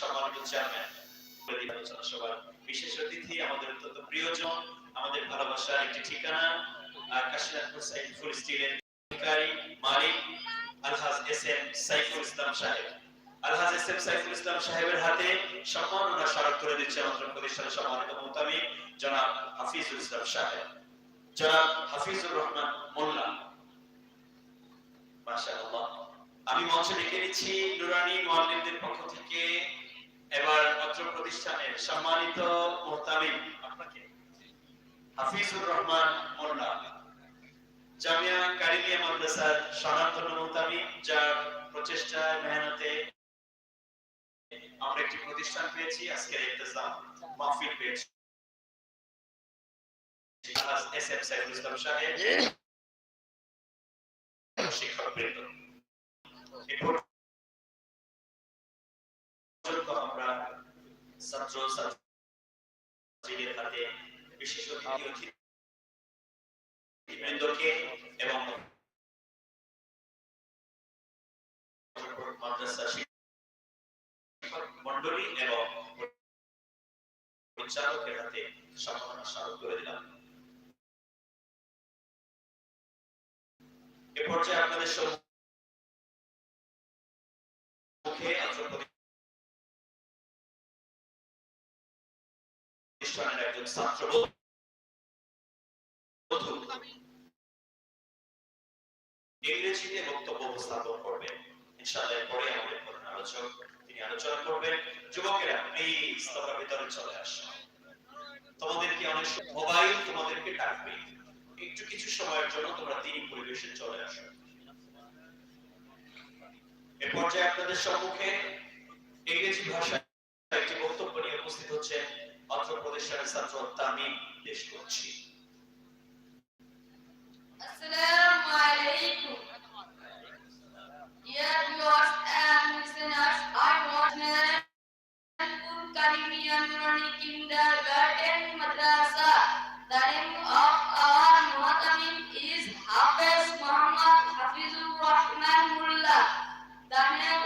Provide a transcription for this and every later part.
সম্মানিত চেয়ারম্যান আলোচনা সভার বিশেষ অতিথি আমাদের অত্যন্ত প্রিয়জন, আমাদের ভালোবাসার একটি ঠিকানা কাশিনাথপুর সাইফুল স্টিলের অধিকারী মালিক আলহাজ এস এম সাইফুল ইসলাম সাহেব। আলহাজ এস এম সাইফুল ইসলাম সাহেবের হাতে সম্মাননা স্মারক করে দিচ্ছে আমাদের প্রতিষ্ঠানের সম্মানিত মোতামিক জনাব হাফিজুল ইসলাম সাহেব। জনাব হাফিজুর রহমান মোল্লা। মাশাআল্লাহ। আমি মঞ্চে ডেকে নিচ্ছি নুরানি মুআল্লিমদের পক্ষ থেকে। এবার অত্র প্রতিষ্ঠানের সম্মানিত আপনাকে হাফিজুর রহমান মোল্লা, জামিয়া কারিমিয়া মাদ্রাসার সনাতন যার প্রচেষ্টায়, মেহনতে আমরা একটি প্রতিষ্ঠান পেয়েছি, আজকের মাহফিল পেয়েছি। এস এম সাইফুল ইসলাম সাহেব বৃন্দ এই পর্যন্ত আমরা ছাত্র ছাত্রীদের হাতে বিশেষ অতিথিবৃন্দকে এবং মাদ্রাসা শিক্ষক মন্ডলী এবং প্রতিষ্ঠানের একজন ছাত্র ইংরেজিতে বক্তব্য উপস্থাপন করবেন ইনশাআল্লাহ পরে আমাদের প্রধান আলোচক তিনি আলোচনা করবেন যুবকেরা প্লিজ তোমরা ভিতরে চলে আসো তোমাদেরকে অনেক মোবাইল তোমাদেরকে ডাকবে একটু কিছু সময়ের জন্য তোমরা তিনি পরিবেশে চলে আসো এ পর্যায়ে আপনাদের সম্মুখে ইংরেজি ভাষায় একটি বক্তব্য নিয়ে উপস্থিত হচ্ছেন অত্র প্রদেশের ছাত্র তামিম দেশ করছি Assalamu alaikum. Dear viewers and listeners, I was Narayanpur Karimia Nurani Kindergarten Madrasa. The name of our Muhatamim is Hafiz Muhammad Hafizur Rahman Mullah. The name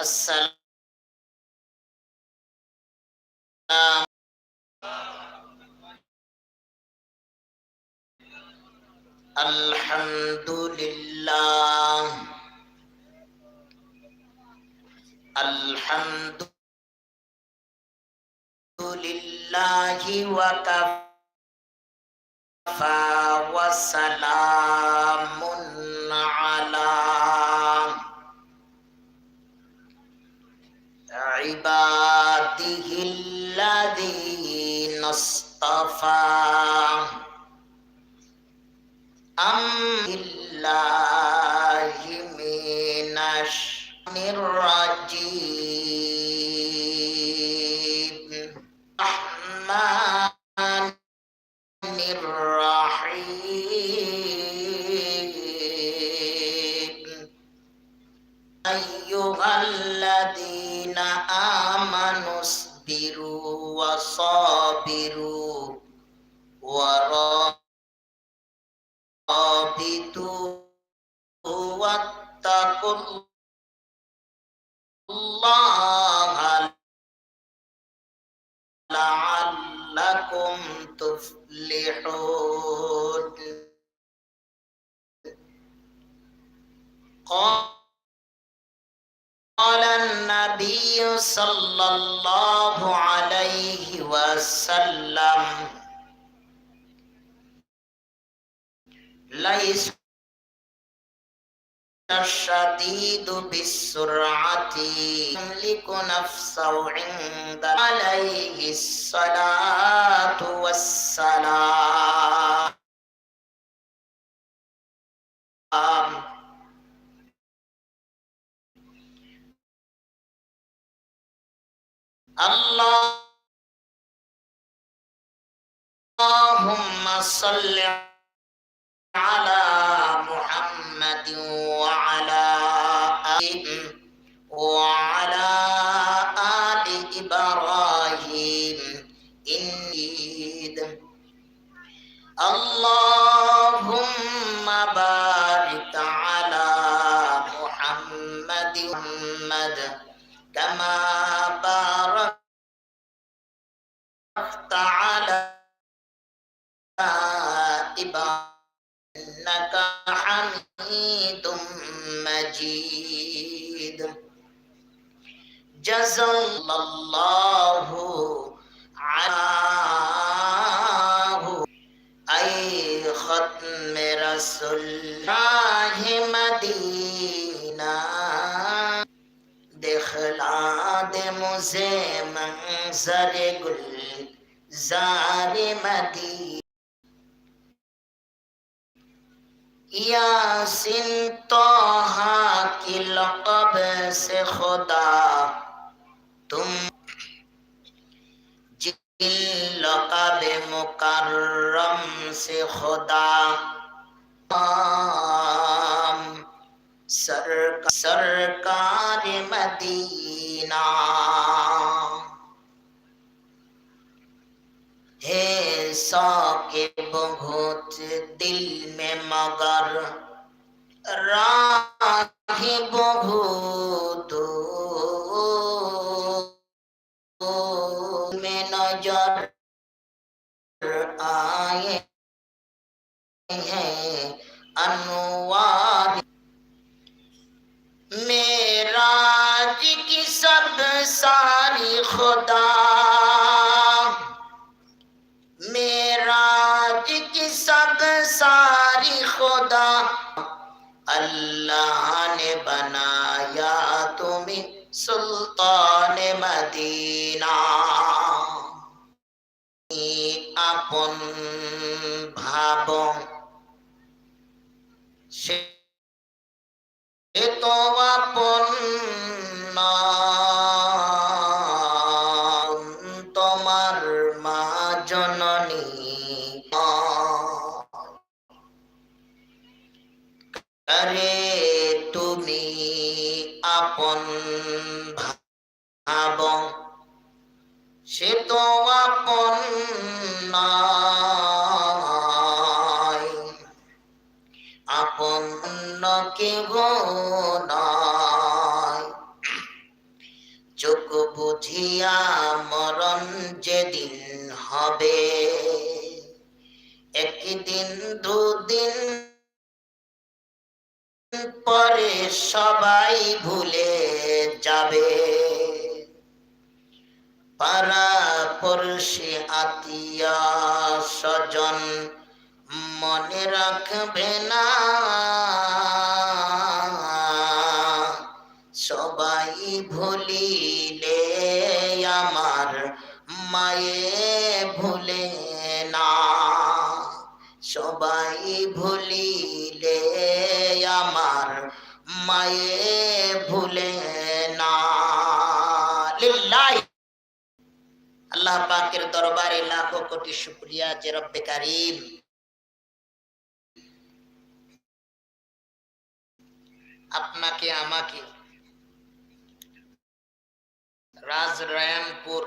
السلام. الحمد لله. الحمد لله وكفى وسلام. اصطفى أم الله من الرجيم. الرحمن الرحيم. أيها الذين آمنوا اصبروا وصابروا. ورابطوا وأنبتوا واتقوا الله لعلكم تفلحون. قال النبي صلى الله عليه وسلم ليس الشديد بالسرعة يملك نفسه عند عليه الصلاة والسلام الله صل على محمد وعلى آله وعلى آل إبراهيم. إنيد اللهم بارك على محمد محمد كما باركت على إنك حميد مجيد جزا الله عناه أي ختم رسول الله مدينة دخلا دے مجھے منظر گل زار مدینہ Yasin तोहा की लकब से खुदा तुम जिन लकब मुकर्रम से खुदा आम सरका, सरकार मदीना है साकिब बहुत दिल में मगर। राही बहुत में नज़र आए हैं अनुवार मेराज की सब सारी खुदा अल्लाह ने बनाया तुम्हें सुल्तान मदीना আপন ভাব সে তো কেহ নয় চোখ বুঝিয়া মরণ যেদিন হবে, একদিন, দুদিন পরে সবাই ভুলে যাবে। পাড়া পড়শি আতিয়া স্বজন মনে রাখবে না। সবাই ভুলিলে আমার মায়ে ভুলে না। সবাই ভুলিলে আমার মায়ে ভুলে না। আল্লাহ পাকের দরবারে লাখো কোটি শুক্রিয়া যে রব্বে কারিম। আপনাকে, আমাকে। রাজরায়নপুর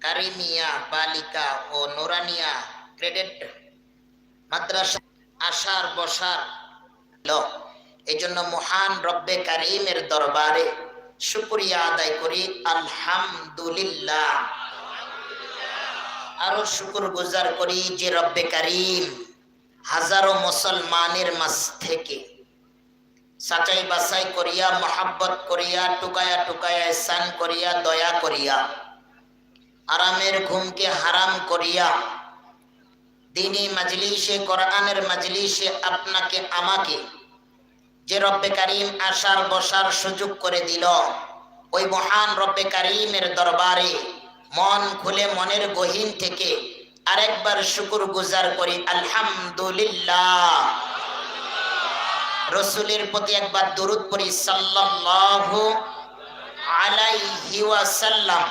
কারিমিয়া, বালিকা ও নোরানিয়া ক্রেডিট মাদ্রাসা আসার বসার এই জন্য মহান রব্বে কারিমের দরবারে শুক্রিয়া আদায় করি। আলহামদুলিল্লাহ। আরও শুকুর গুজার করি যে রব্বে কারিম হাজারো মুসলমানের মাঝ থেকে। সাচাই বাসাই করিয়া, মহাব্বত করিয়া, টুকায়া টুকায়া স্নান করিয়া, দয়া করিয়া, আরামের ঘুমকে হারাম করিয়া, দিনী মাজলিসে, কোরআনের মাজলিসে আপনাকে, আমাকে যে রব্বে কারিম আসার বসার সুযোগ করে দিল, ওই মহান রব্বে কারিমের দরবারে মন খুলে মনের গহীন থেকে আরেকবার শুকুর গুজার করি, আলহামদুলিল্লাহ। রসুলের প্রতি একবার দরুদ পড়ি, সাল্লাল্লাহু আলাইহি ওয়াসাল্লাম।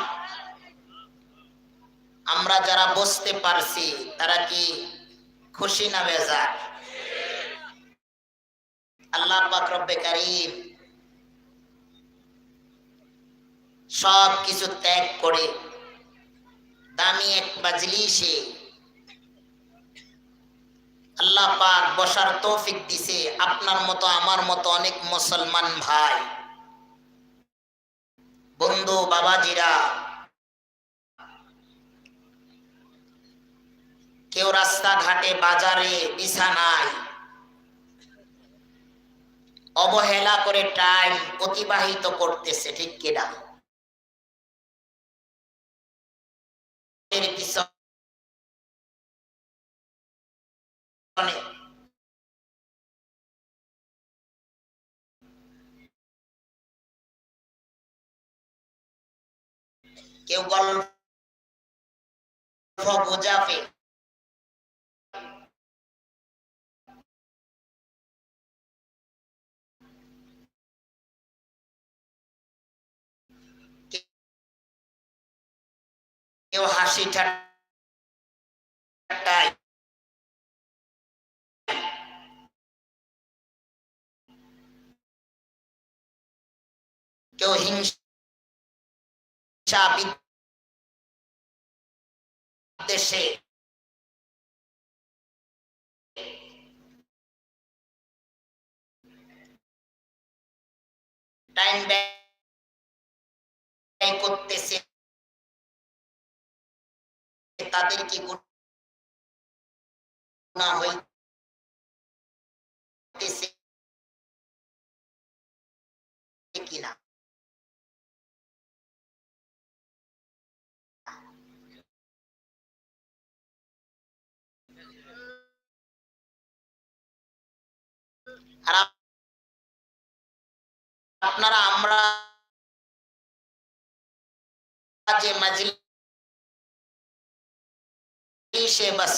আমরা যারা বসতে পারছি, তারা কি খুশি না বেজার? আল্লাহ পাক রব্বে কারীম সব কিছু ত্যাগ করে দামি এক মাজলিসে আল্লাহ পাক বসার তৌফিক দিছে। আপনার মতো, আমার মতো অনেক মুসলমান ভাই। বন্ধু, বাবাজিরা, কেউ রাস্তাঘাটে, বাজারে বিছানায় অবহেলা করে টাইম অতিবাহিত করতেছে, ঠিক কিনা? পিছনে কেউ গল্প বোঝাবে কেউ হাসি ঠাট্টায় কেউ হিংসা বিদ্বেষে। টাইম ব্যয় করতেছে। তাদের কি গুনাহ হইতেছে? কিনা? আর আপনারা আমরা যে মাজলিসে বাস